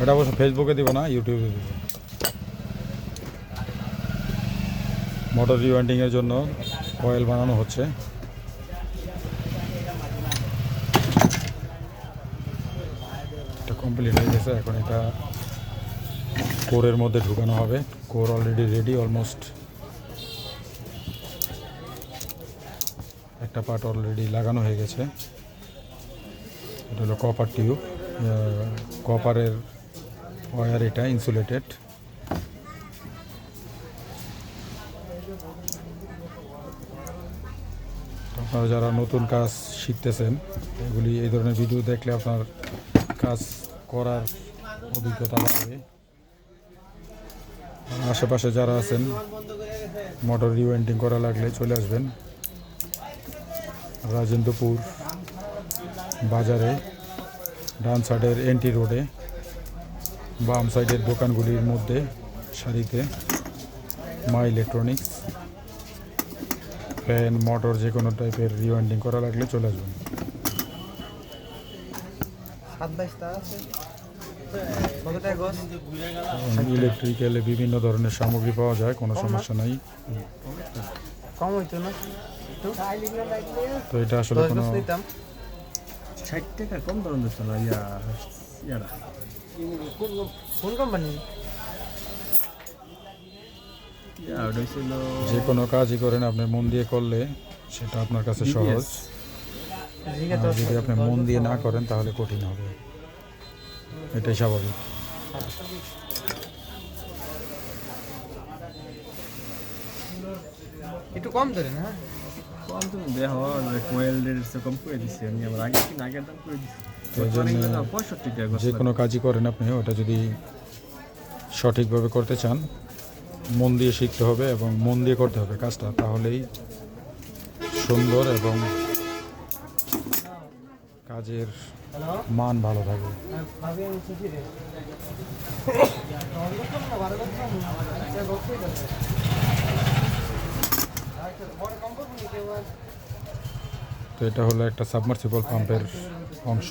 এটা অবশ্য ফেসবুকে দিব না ইউটিউবে দিব। মোটর রিওয়ান্ডিংয়ের জন্য অয়েল বানানো হচ্ছে। এটা কমপ্লিট হয়ে গেছে, এখন এটা কোরের মধ্যে ঢুকানো হবে। কোর অলরেডি রেডি অলমোস্ট একটা পার্ট অলরেডি লাগানো হয়ে গেছে। এটা হলো কপার টিউব কপারের ওয়্যার এটা ইনসুলেটেড আপনারা যারা নতুন কাজ শিখতেছেন, এগুলি এই ধরনের ভিডিও দেখলে আপনার কাজ করার অভিজ্ঞতা বাড়বে। আশেপাশে যারা আছেন মোটর রিওয়েন্টিং করা লাগলে চলে আসবেন। রাজেন্দ্রপুর বাজারে ডান সাইডের এনটি রোডে। বাম সাইডের দোকানগুলির মধ্যে সারিতে মা ইলেকট্রনিক্স ফ্যান মোটর যে কোনো টাইপের রিওয়াইন্ডিং করা লাগলে চলে আসবেন। ইলেকট্রিক্যালে বিভিন্ন ধরনের সামগ্রী পাওয়া যায় কোনো সমস্যা নাই। কম হইতো না। তো এটা আসলে কোনো ষাট টাকা কম দিচ্ছে না ইয়া ইয়ারা। কোন কোম্পানি? যে কোনো কাজই করেন আপনি মন দিয়ে করলে সেটা আপনার কাছে সহজ। যদি আপনি মন দিয়ে না করেন তাহলে কঠিন হবে। এটাই স্বাভাবিক। একটু কম ধরেন হ্যাঁ। কম তুমি দেহ কোয়েল রেট কম করে দিছি আমি। আমার আগে কিনা আগের দাম করে দিছি? যে কোনো কাজই করেন আপনি ওটা যদি সঠিকভাবে করতে চান মন দিয়ে শিখতে হবে এবং মন দিয়ে করতে হবে কাজটা তাহলেই সুন্দর এবং কাজের মান ভালো থাকবে। আর তো এটা হলো একটা সাবমার্সিবল পাম্পের অংশ।